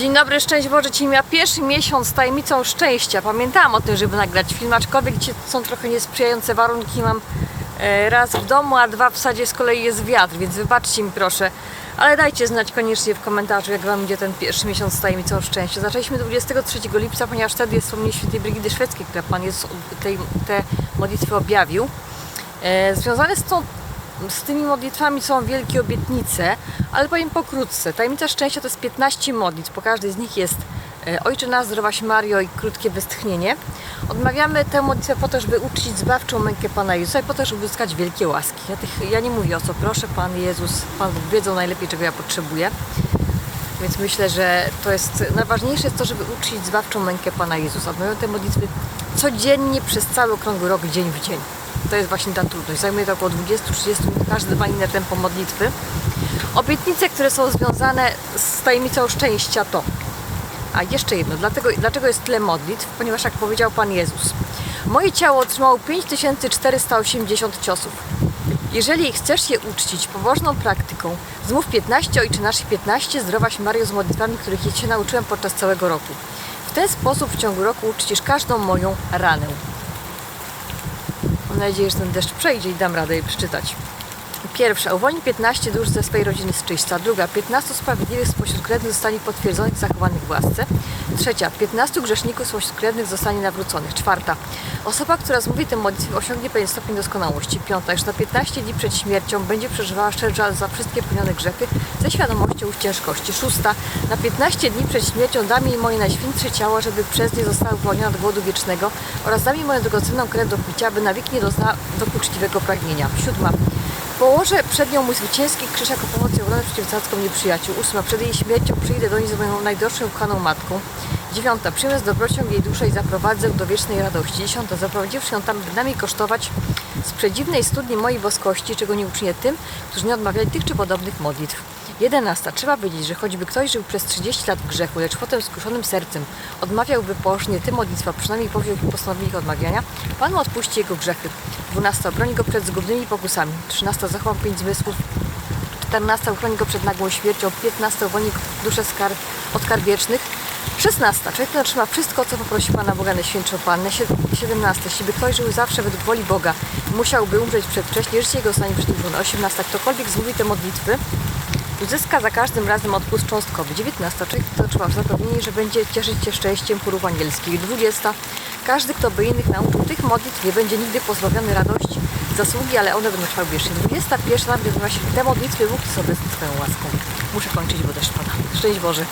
Dzień dobry, szczęść Boże, Ci pierwszy miesiąc z tajemnicą szczęścia. Pamiętałam o tym, żeby nagrać film, aczkolwiek są trochę niesprzyjające warunki. Mam e, raz w domu, a dwa w sadzie z kolei jest wiatr, więc wybaczcie mi proszę. Ale dajcie znać koniecznie w komentarzu, jak Wam idzie ten pierwszy miesiąc z tajemnicą szczęścia. Zaczęliśmy 23 lipca, ponieważ wtedy jest wspomnienie świętej Brygidy Szwedzkiej, która Pan Jezus tej, te modlitwy objawił. E, związane z tą z tymi modlitwami są wielkie obietnice, ale powiem pokrótce. Tajemnica szczęścia to jest 15 modlitw. Po każdej z nich jest e, Ojcze nasz, zdrowaś Mario i krótkie westchnienie. Odmawiamy tę modlitwę po to, żeby uczcić zbawczą mękę Pana Jezusa i po to, żeby uzyskać wielkie łaski. Ja, tych, ja nie mówię o co proszę, Pan Jezus, Pan Bóg wiedzą najlepiej, czego ja potrzebuję. Więc myślę, że to jest najważniejsze jest to, żeby uczcić zbawczą mękę Pana Jezusa. Odmawiamy te modlitwy codziennie przez cały okrągły rok, dzień w dzień. To jest właśnie ta trudność. Zajmuje to około 20-30 minut, każdy ma inne tempo modlitwy. Obietnice, które są związane z tajemnicą szczęścia to. A jeszcze jedno, dlatego, dlaczego jest tyle modlitw? Ponieważ jak powiedział Pan Jezus, moje ciało otrzymało 5480 ciosów. Jeżeli chcesz je uczcić pobożną praktyką, zmów 15 Ojczy Naszych 15 zdrowaś Mario z modlitwami, których Cię nauczyłem podczas całego roku. W ten sposób w ciągu roku uczcisz każdą moją ranę. Mam nadzieję, że ten deszcz przejdzie i dam radę je przeczytać. Pierwsza, uwolnij 15 dusz ze swej rodziny z czyśćca. Druga, 15 sprawiedliwych spośród krewnych zostanie potwierdzonych zachowanych w łasce. Trzecia, 15 grzeszników spośród krewnych zostanie nawróconych. Czwarta, osoba, która zmówi tę modlitwę osiągnie pewien stopień doskonałości. Piąta, już na 15 dni przed śmiercią będzie przeżywała szczerze za wszystkie pełnione grzechy ze świadomością ich ciężkości. Szósta, na 15 dni przed śmiercią dam jej moje najświętsze ciało, żeby przez nie została uwolniona od głodu wiecznego oraz dam jej moją drogocenną krew do picia, by na wieki nie doznała dokuczliwego pragnienia. Siódma, Położę przed nią mój zwycięski krzyż jako pomoc i obronę przeciw cackom nieprzyjaciół. Ósma. Przed jej śmiercią przyjdę do niej z moją najdroższą ukochaną matką. Dziewiąta. Przyjmę z dobrocią jej duszę i zaprowadzę do wiecznej radości. Dziesiąta. Zaprowadziwszy ją tam, by nami kosztować z przedziwnej studni mojej boskości, czego nie uczynię tym, którzy nie odmawiali tych czy podobnych modlitw. 11. Trzeba wiedzieć, że choćby ktoś żył przez 30 lat w grzechu, lecz potem skruszonym sercem odmawiałby położnie tym modlitwa, przynajmniej powziął ich odmawiania, Pan mu odpuści jego grzechy. 12. Broni go przed zgubnymi pokusami. 13. Zachowa pięć zmysłów. 14. Uchroni go przed nagłą śmiercią. 15. Uwolni duszę z kar, od kar wiecznych. 16. Człowiek ten otrzyma wszystko, co poprosi Pana Boga Najświętszą Pannę. Sie- 17. Jeśli by ktoś żył zawsze według woli Boga, musiałby umrzeć przedwcześnie, życie jego zostanie przedłużone. 18. Ktokolwiek zmówi te modlitwy, uzyska za każdym razem odpust cząstkowy. 19. Człowiek to otrzyma zapewnienie, że będzie cieszyć się szczęściem chórów anielskich. 20. Każdy, kto by innych nauczył tych modlitw, nie będzie nigdy pozbawiony radości, zasługi, ale one będą trwały wiecznie. 21. Nawiązywa się te modlitwy, Bóg obecny swoją łaską. Muszę kończyć, bo deszcz pada. Szczęść Boże.